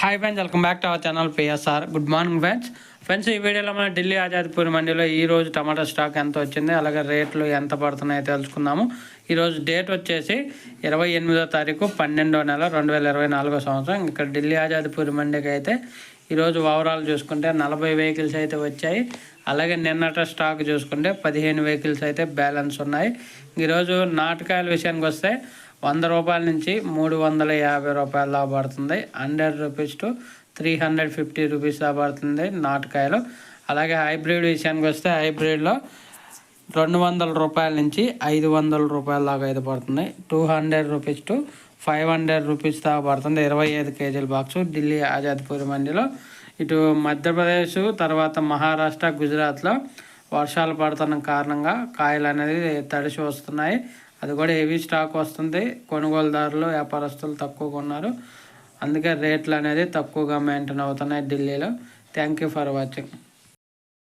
Hi friends welcome back to our channel PSR good morning friends friends ఈ వీడియోలో మన ఢిల్లీ ఆజాద్పూర్ మండీలో ఈ రోజు టమాటా స్టాక్ ఎంత వచ్చింది అలాగే రేట్లు ఎంత పడుతున్నాయో తెలుసుకుందాము. ఈరోజు డేట్ వచ్చేసి ఇరవై ఎనిమిదో తారీఖు పన్నెండో నెల రెండు వేల ఇరవై నాలుగో సంవత్సరం. ఇక్కడ ఢిల్లీ ఆజాద్పూర్ మండీకి అయితే ఈరోజు ఓవరాల్ చూసుకుంటే నలభై వెహికల్స్ అయితే వచ్చాయి. అలాగే నిన్నట స్టాక్ చూసుకుంటే పదిహేను వెహికల్స్ అయితే బ్యాలెన్స్ ఉన్నాయి. ఈరోజు నాటకాయల విషయానికి వస్తే వంద రూపాయల నుంచి మూడు వందల యాభై రూపాయల దాకా పడుతుంది. Hundred rupees to three hundred fifty rupees దాకా పడుతుంది నాటకాయలు. అలాగే హైబ్రిడ్ విషయానికి వస్తే హైబ్రిడ్లో రెండు వందల రూపాయల నుంచి ఐదు వందల రూపాయల దాకా అయితే పడుతుంది. Two hundred rupees to five hundred rupees దాకా పడుతుంది. ఇరవై ఐదు కేజీల బాక్స్ ఢిల్లీ ఆజాద్పూర్ మండిలో. ఇటు మధ్యప్రదేశ్ తర్వాత మహారాష్ట్ర గుజరాత్లో వర్షాలు పడుతున్న కారణంగా కాయలు అనేది తడిసి వస్తున్నాయి. అది కూడా హెవీ స్టాక్ వస్తుంది. కొనుగోలుదారులు వ్యాపారస్తులు తక్కువగా ఉన్నారు అందుకే రేట్లు అనేది తక్కువగా మెయింటైన్ అవుతున్నాయి ఢిల్లీలో. Thank you for watching